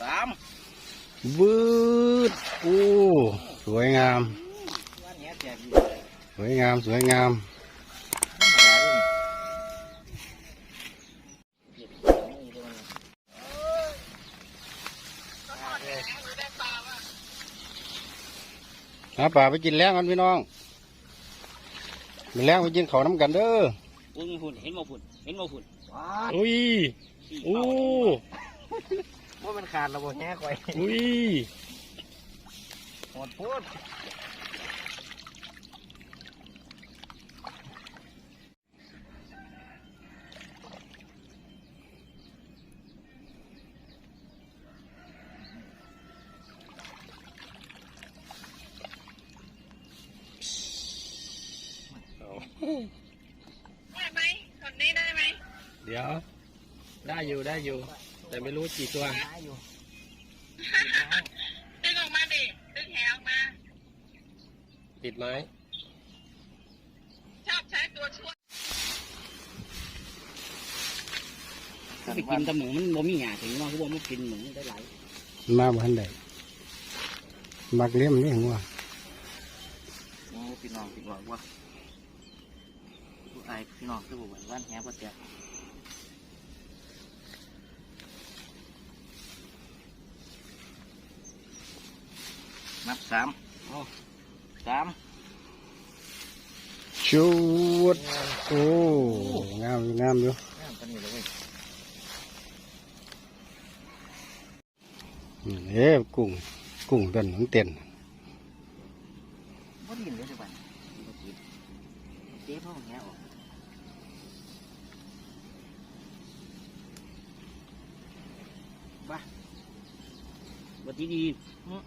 สามวืดโอ้สวยงามวันนี้แจกอยู่สวยงามสวยงามธรรมดาเลยเก็บของนี่ด้วยนะหาป่าไปกินแล้งกันพี่น้องมีแล้งไปกินข้าวน้ำกันเด้ออุ้ยหุ่นเห็นบ่หุ่นเห็นบ่หุ่นว้าอุ้ยโอ้ ว่ามันขาดระบบแง่ก่อยอุ้ยหมดพูดได้ไหมคนนี้ได้ไหม เดี๋ยว ได้อยู่ได้อยู่ แต่ไม่รู้กี่ตัวน้าอยู่ดึงออกมาดิดึงแหออกมา ติดไหมชอบใช้ตัวช่วยไปกินแตะหมูมันบ่มีหยาถึงว่าคือบ่มากินหมูได้หลายมาบ้านใดมักเลี้ยมนี่หัวโอ้พี่น้องพี่บอกว่าผู้อายพี่น้องคือบ่ไหววันแง่บ่แจก นับสามเอาสามชูดโอ้งามอยู่งามอยู่น้ำปานนี้เลยเว้ยเอ๊ะกุ้งกุ้งต้นของเต้นบ่ได้ยินเลยสิบัดบ่กินเจ๊พ่อแง่ออกบ้าบ่ดีดีอื้อ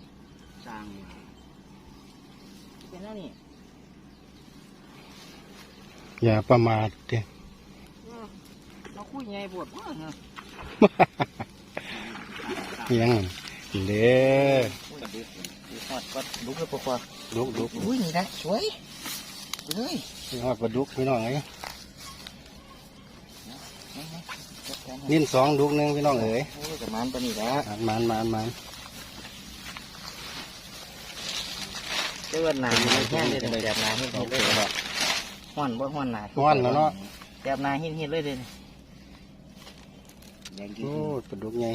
สร้างว่ะเป็นแล้วนี่อย่าประมาทเด้เราคุยไงปวดว่าเนาะยังเด้อคุยกับเด็กดีฮอดก็ลุกแล้วปะดุกดุกอุ้ยนี่นะสวยเลยนี่ฮอดปลาดุกพี่น้องไงจัดการนิ่นสองดุกหนึงพี่น้องเอ๋ยโอ้ยกับมันปานนี้ละมันมันมันมัน เจ้าหนาแห้งเลยแบบหนาหินหินเลยห้อนบ่ห้อนหนาฮ้อนแล้วเนาะแบบหนาหินหินเลยเด้แดงกินโอ้ปลาดุกไง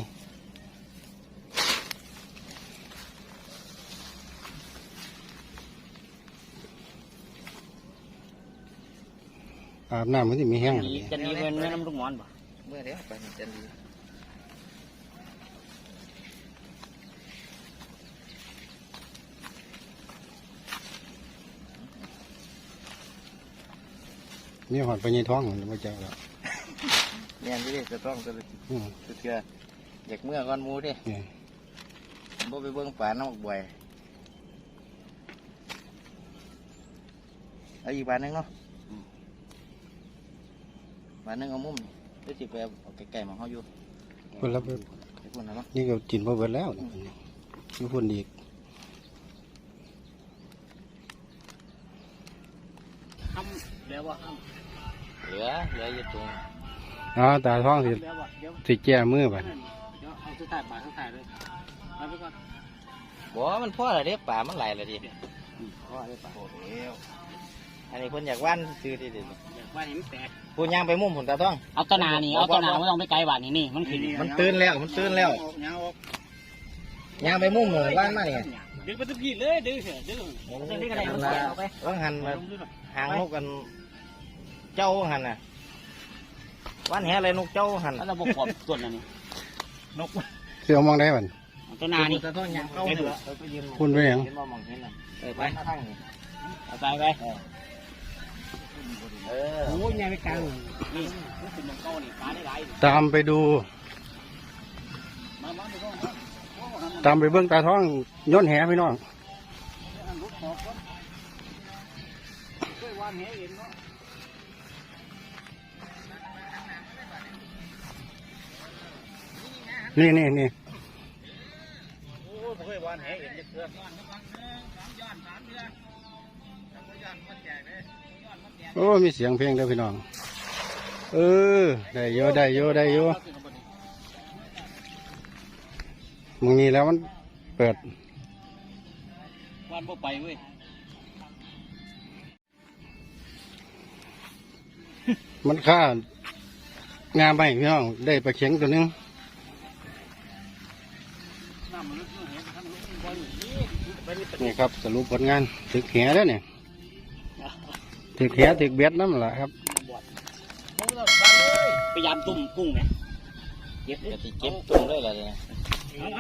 อาบน้ำมันจะมีแห้งเลยจะดีเป็นแม่น้ำลูกหมอนบ่เมื่อเดี๋ยวไปจะดี นี่หอดไปยี่ท้องมันไม่เจ้าแล้วเรียนที่จะต้องจะอืมเชื่ออยากเมื่อก่อนมูดินี่บ่ไปเบิ่งป่าน้ำบักบ่อยเอาอีกบานหนึงเนาะบานหนึงเอามุมนี่เดี๋ยวสิไปเอาไก่ๆมาเฮาอยู่คนละไปพุ่นนะเนาะนี่ก็กินพอเบิดแล้วนี่มีคนอีก ทำแล้วว่าทำเหลือเหลืออยู่ตรงอ๋อตาท้องสิเดี๋ยวว่าเดี๋ยวสิแก้มือบัดเดี๋ยวเอาสุดท้ายป่าสุดท้ายเลยมาไปก่อนบ่มันพ่ออะไรเด้ป่ามันไหลเลยดิพ่อได้ป่าโอ้แล้วอันนี้เพิ่นอยากว่านซื้อที่ดิอยากว่านเห็นแตกพูดย่างไปมุมผุนตาต้องเอาตะนานี่เอาตะนาไม่ต้องไปไกลบาดนี่นี่มันขึ้นมันตื่นแล้วมันตื่นแล้วย่างไปมุมหนูว่านมาเนี่ย ดึงไปทุกทีเลยดึงเถอะดึงว่างหันมาหางนกกัน เจ้าหันน่ะว่านแหอะไรนกเจ้าหันแล้วบกขอบส่วนอันนี้นกเสียวมองได้บัดเอาตะนานี่ตาต้องย่างเข้าเลยไปยืนคุณไปยังเห็นบ่มองเห็นน่ะเอไปทางนี้เอาไปไปโอ้ยยังไม่กลางนี่มันเป็นมังกรนี่ปลาได้หลายตามไปดู ตามไปเบื้องตาท้องย้อนแหพี่น้องนี่นี่นี่โอ้ยเฮ้ยวานแหเห็นจะเกลือโอ้มีเสียงเพลงเด้อพี่น้อง เออ ได้โยได้โยได้โย มึงนี้แล้วมันเปิดวันบ่ไปเว้ยมันค่างามไปพี่น้องได้ปลาเข็งตัวหนึงน้ำมันลึกเห็นท่านลึกบอลนี่ครับสรุปผลงานถึกแหแล้วเนี่ยถึกแหถึกเบ็ดน้ำละครับพยายามตุ่มกุ้งไหมเก็บเก็บตุ่มเลยเหรอเนี่ย